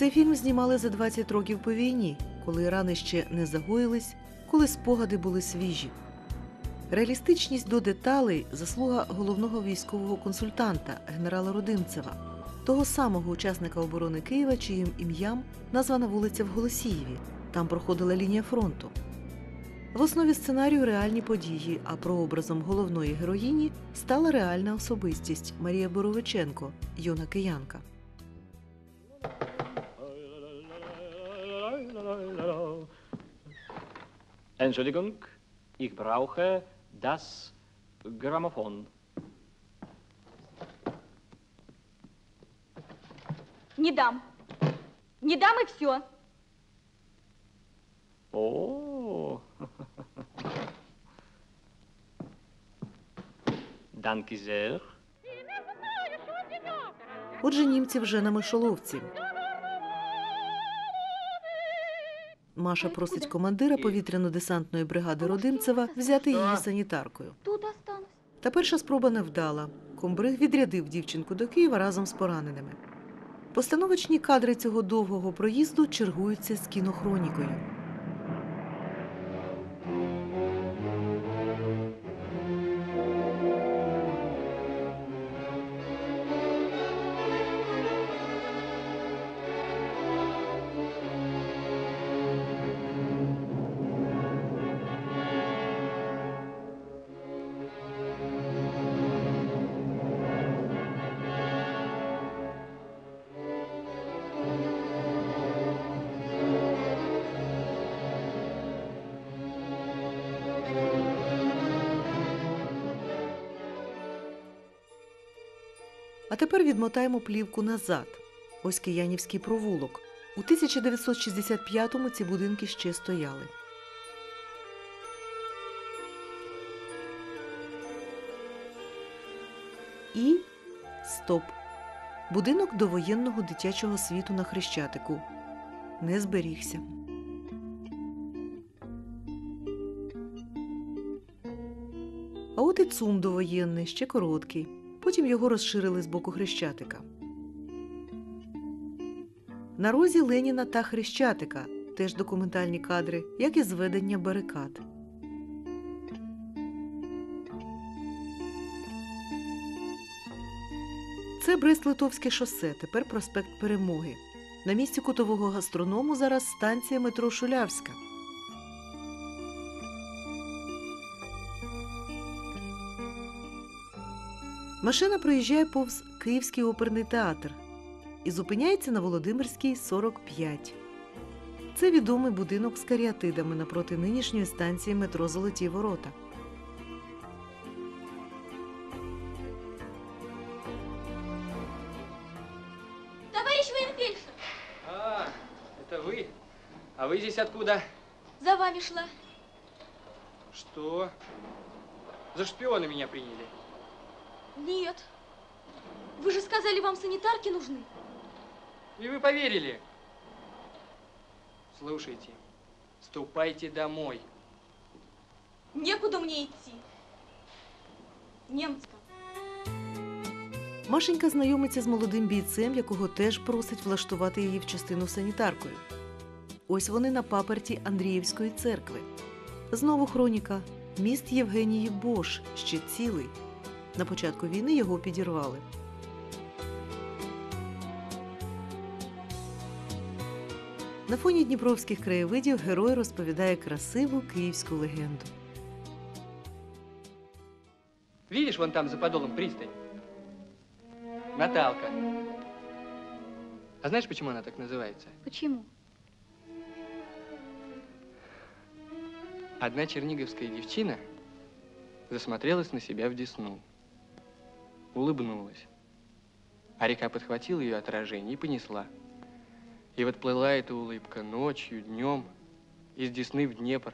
Цей фільм знімали за 20 років по війні, коли рани ще не загоїлись, коли спогади були свіжі. Реалістичність до деталей заслуга головного військового консультанта генерала Родимцева, того самого учасника оборони Києва, чиїм ім'ям названа вулиця в Голосіїві. Там проходила лінія фронту. В основі сценарію реальні події, а прообразом головної героїні стала реальна особистість Марія Боровиченко, юна киянка. Entschuldigung, ich brauche das Grammophon. Не дам. Не дам и все. Oh. Danke sehr. Отже, німці вже на мишоловці. Маша просить командира повітряно-десантної бригади Родимцева взяти її санітаркою. Та перша спроба не вдала. Комбриг відрядив дівчинку до Києва разом з пораненими. Постановочні кадри цього довгого проїзду чергуються з кінохронікою. Відмотаємо плівку назад. Ось Киянівський провулок. У 1965-му ці будинки ще стояли. І стоп. Будинок довоєнного дитячого світу на Хрещатику. Не зберігся. А от і цум довоєнний, ще короткий. Потім його розширили з боку Хрещатика. На розі Леніна та Хрещатика теж документальні кадри, як і зведення барикад. Це Брест-Литовське шосе, тепер проспект Перемоги. На місці кутового гастроному зараз станція метро Шулявська. Машина проїжджає повз Київський оперний театр і зупиняється на Володимирській 45. Це відомий будинок з каріатидами напроти нинішньої станції метро Золоті Ворота. Товарищ военфельдшер, А, это вы? А вы здесь откуда? за вами шла. Что? За шпиона меня приняли. Нет. Вы же сказали, вам санитарки нужны. И вы поверили. Слушайте, ступайте домой. Некуда мне идти. Немцка. Машенька знайомиться з молодим бійцем, якого теж просить влаштувати її в частину санітаркою. Ось вони на паперті Андріївської церкви. Знову хроніка. Міст Євгенії Бош ще цілий. На початку війни його підірвали. На фоні дніпровських краєвидів герой розповідає красиву київську легенду. Видишь, вон там за подолом пристань? Наталка. А знаешь, почему она так называется? Почему? Одна черниговская девчина засмотрелась на себя в десну. Улыбнулась. А река подхватила ее отражение и понесла. И вот плыла эта улыбка ночью, днем, из Десны в Днепр,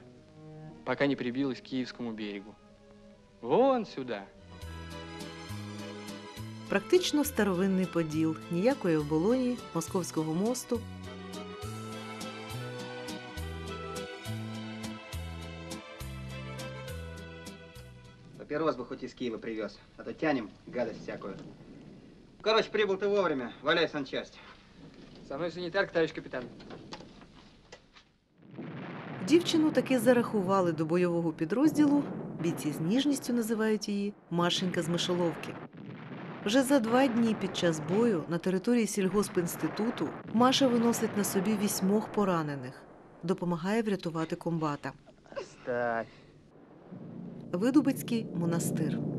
пока не прибилась к Киевскому берегу. Вон сюда. Практично старовинний поділ, ніякої оболоні, московського мосту. Папирос бы хоть из Киева привез, а то тянем гадость всякую. Короче, прибыл ты вовремя, валяй санчасть. Со мной санитарка, товарищ капитан. Дівчину таки зарахували до бойового підрозділу. Бійці з ніжністю називають її Машенька з Мишоловки. Вже за два дні під час бою на території сільгоспінституту Маша виносить на собі вісьмох поранених, допомагає врятувати комбата. Ставь. Видубицький монастир.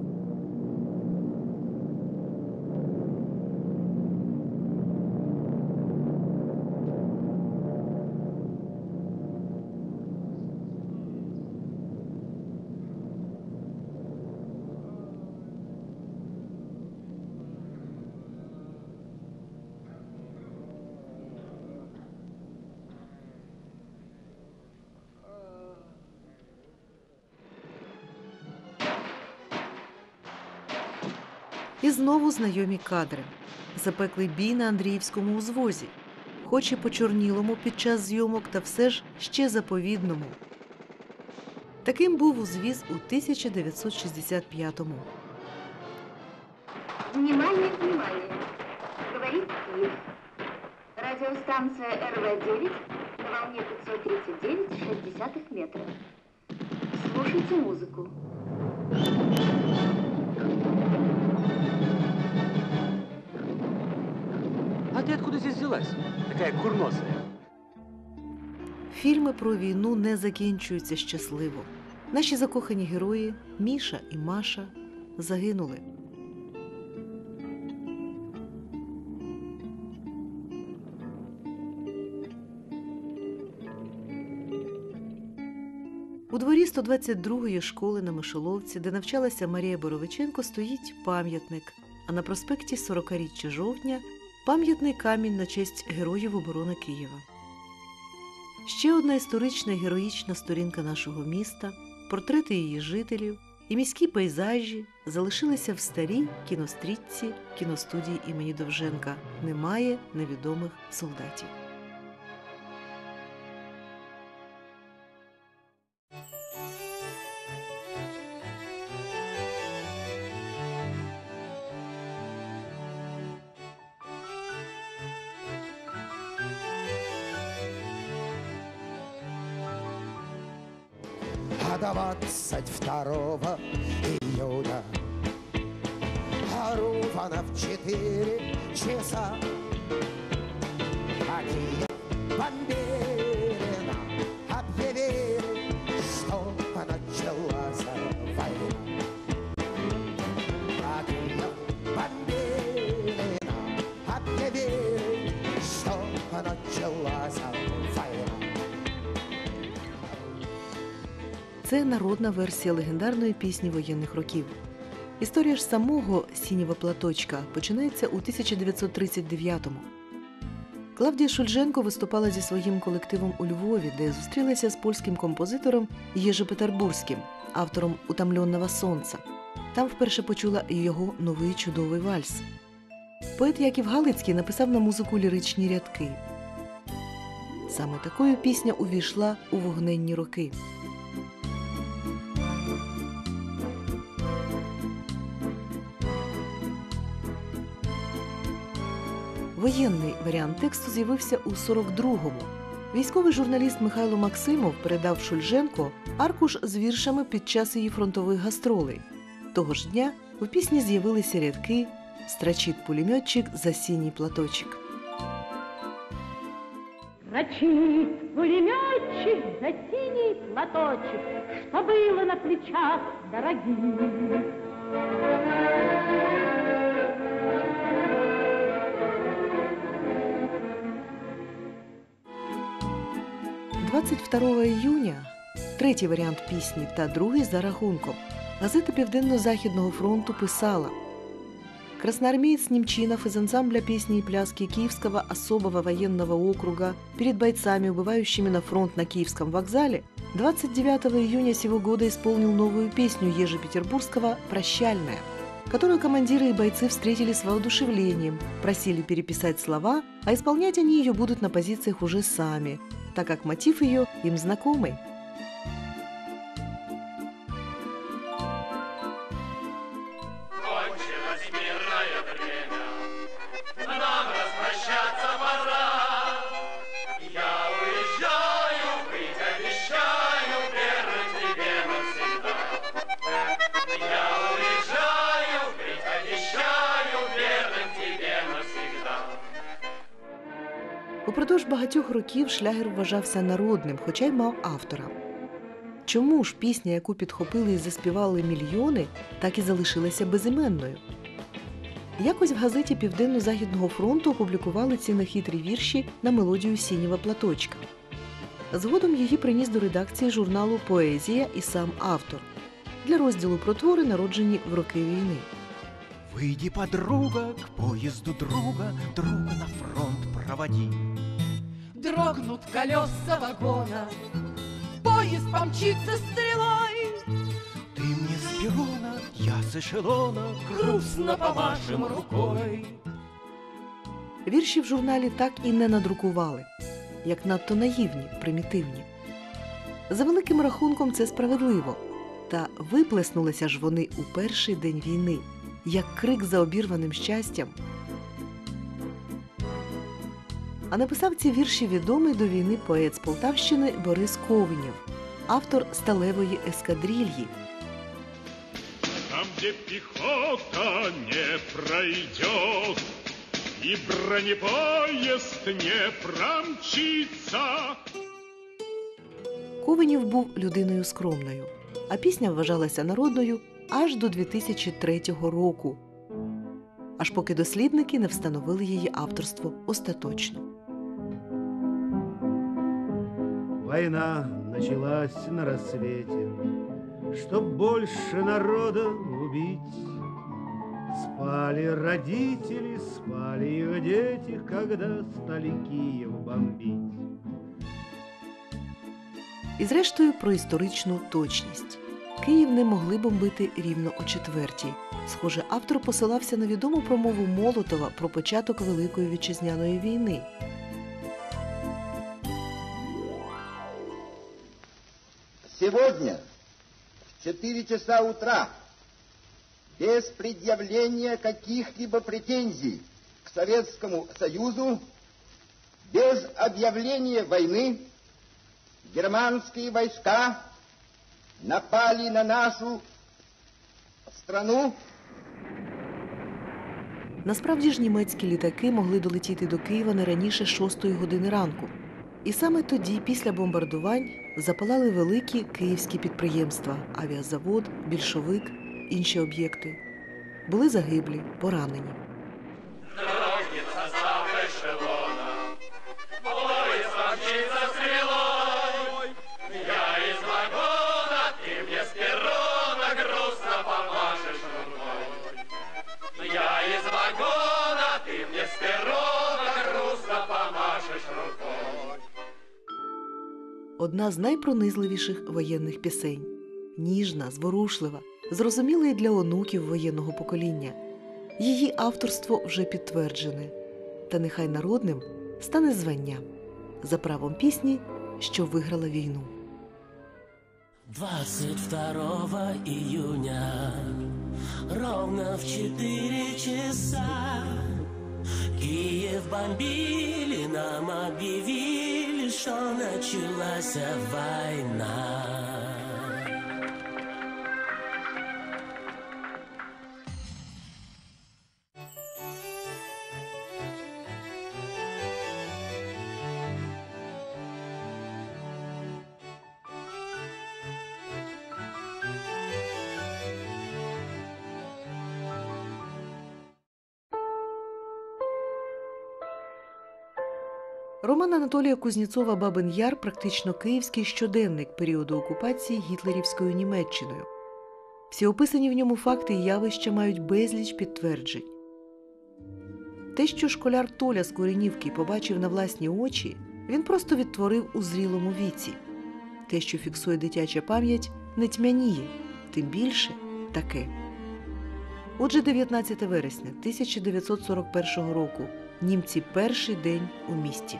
Знову знайомі кадри. Запеклий бій на Андріївському узвозі, хоч і почорнілому під час зйомок, та все ж ще заповідному. Таким був узвіз у 1965-му. Внимание, внимание! Говорит Киев. Радиостанция РВ-9 на волне 539,6 метра. Слушайте музыку. Ты откуда здесь взялась? Такая курносая. Фільми про війну не закінчуються щасливо. Наші закохані герої Міша і Маша загинули. У дворі 122-ї школи на Мишоловці, де навчалася Марія Боровиченко, стоїть пам'ятник, а на проспекті 40-річчя жовтня пам'ятний камінь на честь героїв оборони Києва. Ще одна історична героїчна сторінка нашого міста, портрети її жителів і міські пейзажі залишилися в старій кінострітці кіностудії імені Довженка. Немає невідомих солдатів. Це народна версія легендарної пісні воєнних років. Історія ж самого сінєва платочка починається у 1939-му. Клавдія Шульженко виступала зі своїм колективом у Львові, де зустрілася з польським композитором Єжи Петербурзьким, автором Утомленного сонця. Там вперше почула його новий чудовий вальс. Поет Яків Галицький написав на музику ліричні рядки. Саме такою пісня увійшла у вогненні роки. Воєнний варіант тексту з'явився у 42-му. Військовий журналіст Михайло Максимов передав Шульженко аркуш з віршами під час її фронтових гастролей. Того ж дня у пісні з'явилися рядки Страчить пулеметчик за синій платочок. Рачит пулеметчик за синий платочек, Что было на плечах дорогих. 22 июня третій варіант пісні та другий за рахунком. Газета Південно-Західного фронту писала Красноармеец Немчинов из ансамбля песни и пляски Киевского особого военного округа перед бойцами, убывающими на фронт на Киевском вокзале, 29 июня сего года исполнил новую песню Ежи Петербургского «Прощальная», которую командиры и бойцы встретили с воодушевлением, просили переписать слова, а исполнять они ее будут на позициях уже сами, так как мотив ее им знакомый. Упродовж багатьох років шлягер вважався народним, хоча й мав автора. Чому ж пісня, яку підхопили і заспівали мільйони, так і залишилася безіменною? Якось в газеті Південно-Західного фронту опублікували ці нехитрі вірші на мелодію сінєва платочка. Згодом її приніс до редакції журналу Поезія і сам автор для розділу про твори, народжені в роки війни. Выйди, подруга, к поезду друга, друга на фронт проводи. Дрогнут колеса вагона, поезд помчится стрелой, Ты мне с перрона, я с эшелона, грустно помашем рукой. Вірші в журналі так і не надрукували, як надто наївні, примітивні. За великим рахунком це справедливо. Та виплеснулися ж вони у перший день війни, як крик за обірваним щастям. А написав ці вірші відомий до війни поет з Полтавщини Борис Ковенєв, автор сталевої ескадрильї, Там, где пехота не пройдет, И бронепоезд не промчится, Ковенєв був людиною скромною, а пісня вважалася народною аж до 2003 року, аж поки дослідники не встановили її авторство остаточно. Война началась на рассвете, Чтоб больше народа убить. Спали родители, спали их дети, Когда стали Киев бомбить. І зрештою про історичну точність. Київ не могли бомбити рівно о четвертій. Схоже, автор посилався на відому промову Молотова про початок Великої вітчизняної війни. Сегодня в 4 часа утра без предъявления каких-либо претензий к Советскому Союзу, без объявления войны, германские войска напали на нашу страну Насправді ж німецькі літаки могли долетіти до Києва не раніше 6 години ранку. І саме тоді, після бомбардувань, запалали великі київські підприємства авіазавод, більшовик, інші об'єкти. Були загиблі, поранені. Одна з найпронизливіших воєнних пісень. Ніжна, зворушлива, зрозуміла й для онуків воєнного покоління. Її авторство вже підтверджене. Та нехай народним стане звання за правом пісні, що виграла війну. 22 июня ровно в 4 часа Киев бомбили, нам объявили, что началась война. Анатолія Кузнєцова Бабин Яр практично київський щоденник періоду окупації гітлерівською Німеччиною. Всі описані в ньому факти і явища мають безліч підтверджень. Те, що школяр Толя з Коренівки побачив на власні очі, він просто відтворив у зрілому віці. Те, що фіксує дитяча пам'ять, не тьмяніє, тим більше таке. Отже, 19 вересня 1941 року німці перший день у місті.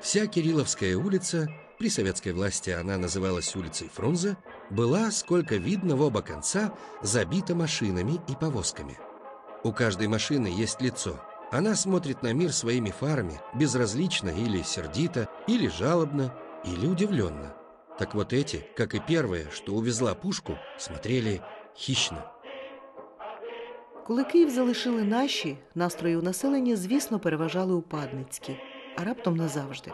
Вся Кирилловская улица, при советской власти она называлась улицей Фрунзе, была, сколько видно, в оба конца забита машинами и повозками. У каждой машины есть лицо. Она смотрит на мир своими фарами, безразлично или сердито, или жалобно, или удивленно. Так вот эти, как и первые, что увезла пушку, смотрели хищно. Коли Київ залишили наші, настрої у населення, звісно, переважали упадницькі, А раптом назавжди.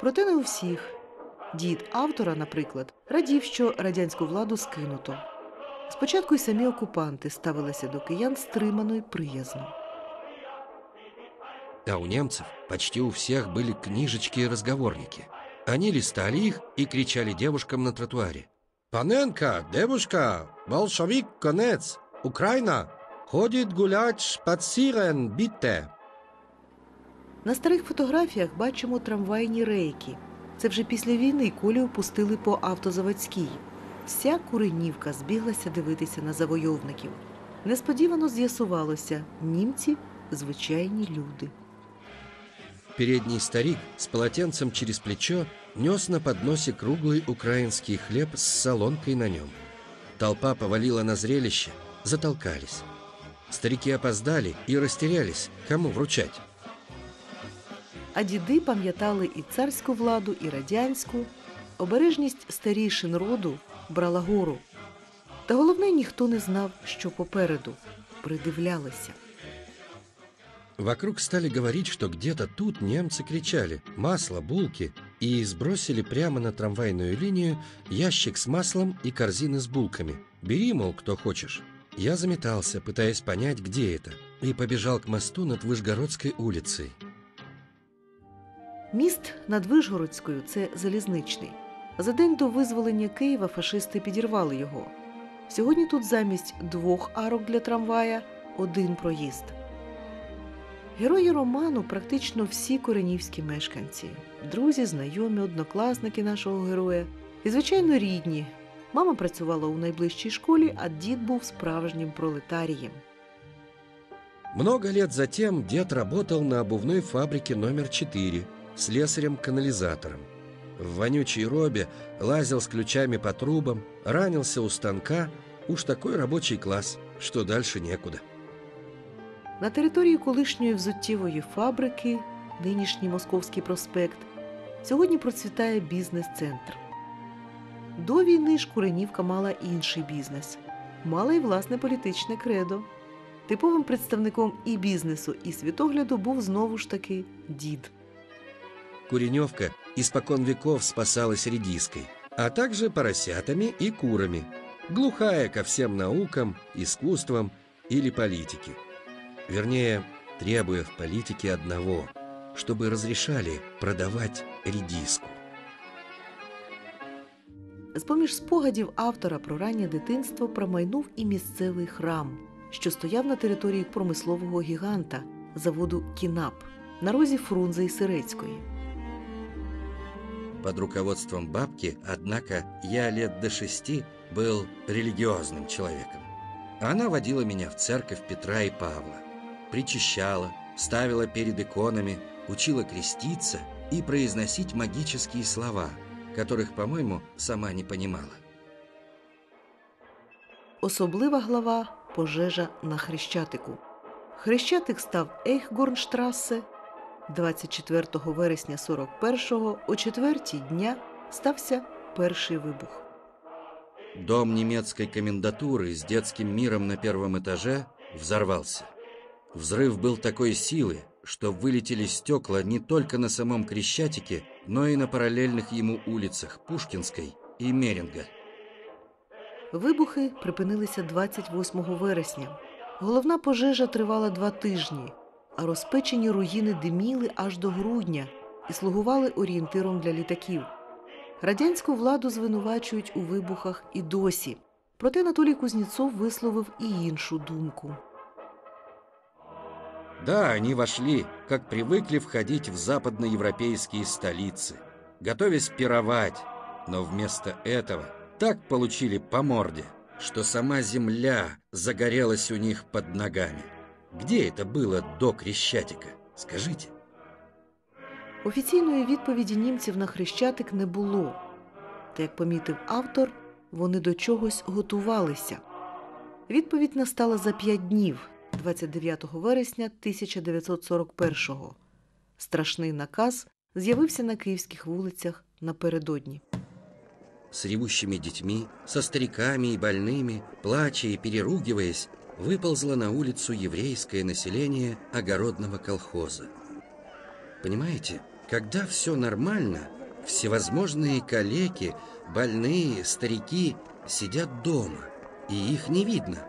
Проте не у всіх. Дід автора, наприклад, радів, що радянську владу скинуто. Спочатку й самі окупанти ставилися до киян стримано й приязно. А у немцев почти у всех были книжечки и разговорники. Они листали их и кричали девушкам на тротуаре. «Паненка, девушка, большевик, конец, Украина, ходит гулять шпацирен, битте». На старих фотографіях бачимо трамвайні рейки. Це вже після війни колію пустили по автозаводській. Вся Куренівка збіглася дивитися на завойовників. Несподівано з'ясувалося німці звичайні люди. Передний старик с полотенцем через плечо нес на подносе круглый украинский хлеб с солонкой на нем. Толпа повалила на зрелище, затолкались. Старики опоздали и растерялись, кому вручать. А діди пам'ятали і царську владу, і радянську. Обережність старішин роду брала гору. Та головне, ніхто не знав, що попереду. Придивлялися. Вокруг стали говорить, что где-то тут немцы кричали «масло, булки» и сбросили прямо на трамвайную линию ящик с маслом и корзины с булками. «Бери, мол, кто хочешь». Я заметался, пытаясь понять, где это, и побежал к мосту над Вышгородской улицей. Міст над Вишгородською це залізничний. За день до визволення Києва фашисти підірвали його. Сьогодні тут замість двох арок для трамвая один проїзд. Герої роману практично всі коренівські мешканці, друзі, знайомі, однокласники нашого героя і, звичайно, рідні. Мама працювала у найближчій школі, а дід був справжнім пролетарієм. Много лет затем дед работал на обувной фабрике номер 4 слесарем-канализатором. В вонючей робе лазил с ключами по трубам, ранился у станка, уж такой рабочий класс, что дальше некуда. На території колишньої взуттєвої фабрики, нинішній Московський проспект, сьогодні процвітає бізнес-центр. До війни Шкуренівка мала інший бізнес, мала й власне політичне кредо. Типовим представником і бізнесу, і світогляду був знову ж таки дід. Куреневка испокон веков спасалась редиской, а также поросятами и курами, глухая ко всем наукам, искусствам или политике. Вернее, требуя в политике одного, чтобы разрешали продавать редиску. З-поміж спогадів автора про раннє дитинство промайнув і місцевий храм, що стояв на території промислового гіганта заводу Кінап на розі Фрунзе і Сирецької. Под руководством бабки, однако, я лет до шести был религиозным человеком. Она водила меня в церковь Петра и Павла, причащала, ставила перед иконами, учила креститься и произносить магические слова, которых, по-моему, сама не понимала. Особлива глава пожежа на Хрещатику. Хрещатик став Ейхгорнштрасе. 24 вересня 41-го о четвертій дня стався перший вибух. Дом немецкой комендатуры с детским миром на первом этаже взорвался. Взрыв был такой силы, что вылетели стекла не только на самом Крещатике, но и на параллельных ему улицах Пушкинской и Меринга. Вибухи припинилися 28 вересня. Головна пожежа тривала два тижні, а розпечені руїни диміли аж до грудня і слугували орієнтиром для літаків. Радянську владу звинувачують у вибухах і досі. Проте Анатолій Кузнєцов висловив і іншу думку. Да, они вошли, как привыкли входить в западноевропейские столицы, готовясь пировать, но вместо этого так получили по морде, что сама земля загорелась у них под ногами. Где это было до Крещатика? Скажите. Офіційної відповіді німців на хрещатик не було. Та, як помітив автор, вони до чогось готувалися. Відповідь настала за п'ять днів, 29 вересня 1941-го. Страшний наказ з'явився на київських вулицях напередодні. С ревущими детьми, со стариками и больными, плача и переругиваясь, выползло на улицу еврейское население огородного колхоза. Понимаете, когда все нормально, всевозможные калеки, больные, старики сидят дома, и их не видно.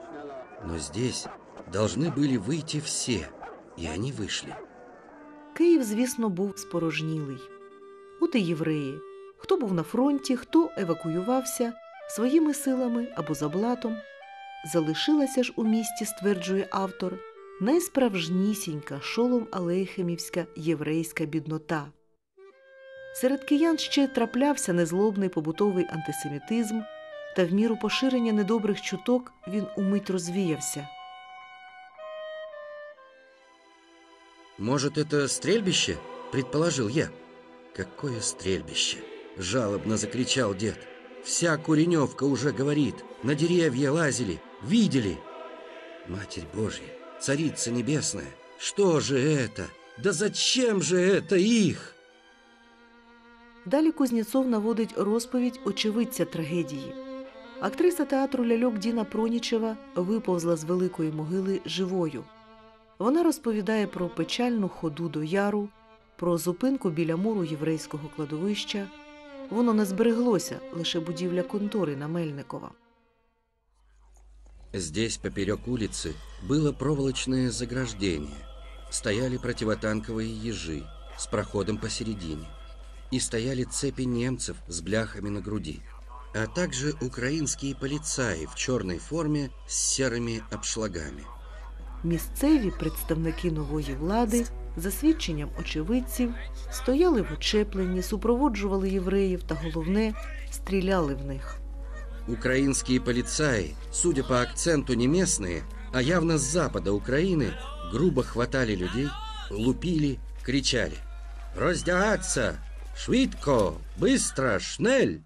Но здесь должны были выйти все, і вони вийшли. Київ, звісно, був спорожнілий. От і євреї. Хто був на фронті, хто евакуювався своїми силами або за блатом. Залишилася ж у місті, стверджує автор, найсправжнісінька шолом Алейхемівська єврейська біднота. Серед киян ще траплявся незлобний побутовий антисемітизм, та в міру поширення недобрих чуток він умить розвіявся. Может, это стрельбище? Предположил я. Какое стрельбище? Жалобно закричал дед. Вся Куреневка уже говорит. На деревья лазили. Видели. Матерь Божья, Царица Небесная, что же это? Да зачем же это их? Далі Кузнєцов наводить розповідь очевидця трагедії. Актриса театру ляльок Діна Пронічева виповзла з великої могили живою. Вона розповідає про печальну ходу до яру, про зупинку біля муру єврейського кладовища. Воно не збереглося лише будівля контори на Мельникова. Здесь, поперек улицы, было проволочное заграждение. Стояли противотанковые ежи с проходом посередине. И стояли цепи немцев с бляхами на груди. А также украинские полицаи в черной форме с серыми обшлагами. Місцеві представники нової влади, за свідченням очевидців, стояли в очепленні, супроводжували євреїв та головне стріляли в них. Украинские полицаи, судя по акценту не местные, а явно с запада Украины, грубо хватали людей, лупили, кричали «Роздягаться! Швидко! Быстро! Шнель!»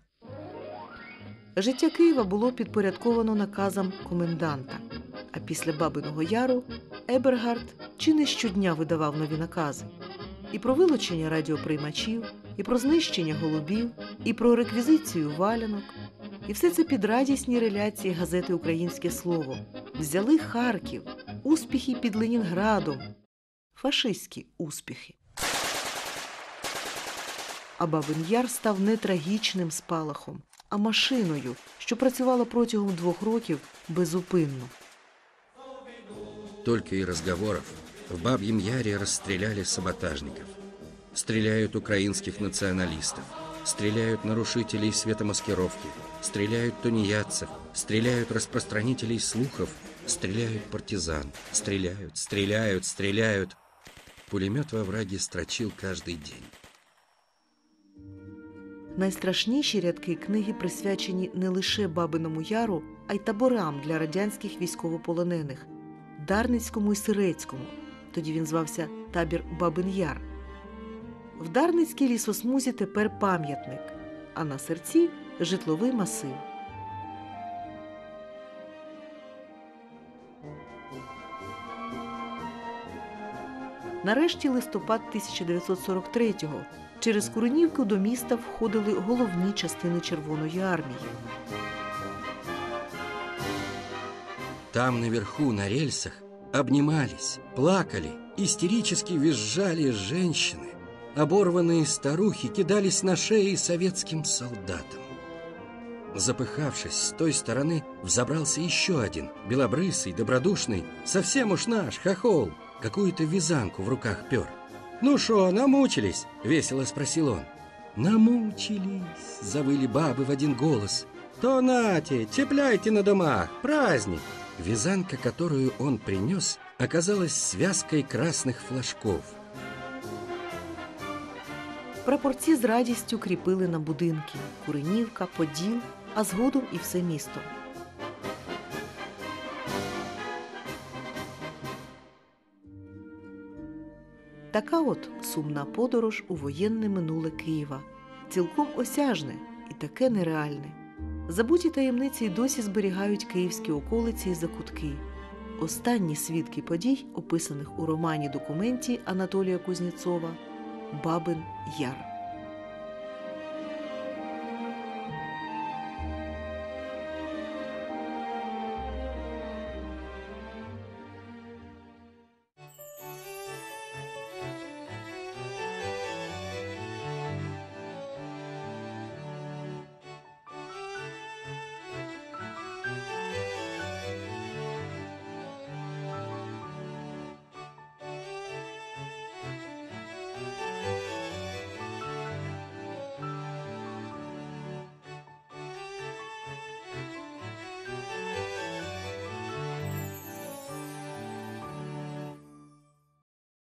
Життя Києва було підпорядковано наказам коменданта. А після Бабиного Яру Ебергард чи не щодня видавав нові накази і про вилучення радіоприймачів, і про знищення голубів, і про реквізицію валянок. і все це під радісні реляції газети Українське слово. Взяли Харків, успіхи під Ленінградом, фашистські успіхи. А Бабин Яр став не трагічним спалахом, а машиною, що працювала протягом двох років безупинно. Только и разговоров. В Бабьем Яре расстреляли саботажников. Стреляют украинских националистов. Стреляют нарушителей светомаскировки. Стреляют тунеядцев. Стреляют распространителей слухов. Стреляют партизан. Стреляют, стреляют, стреляют. Пулемет во враге строчил каждый день. Найстрашніші рядки книги присвячені не лише Бабиному Яру, а й таборам для радянських військовополонених Дарницькому і Сирецькому. Тоді він звався табір Бабин Яр. В Дарницькій лісосмузі тепер пам'ятник, а на серці житловий масив. Нарешті листопад 1943-го через Куренівку до міста входили головні частини Червоної армії. Там наверху, на рельсах, обнимались, плакали, истерически визжали женщины. Оборванные старухи кидались на шеи советским солдатам. Запыхавшись, с той стороны взобрался еще один, белобрысый, добродушный, совсем уж наш, хохол, какую-то вязанку в руках пер. «Ну шо, намучились?» — весело спросил он. «Намучились!» — завыли бабы в один голос. «То нате, цепляйте на домах, праздник!» Вязанка, которую он принес, оказалась связкой красных флажков. Прапорці з радістю кріпили на будинки Куренівка, Поділ, а згодом і все місто. Така от сумна подорож у воєнне минуле Києва, цілком осяжне і таке нереальне. Забуті таємниці й досі зберігають київські околиці і закутки. Останні свідки подій, описаних у романі документі Анатолія Кузнєцова Бабин Яр.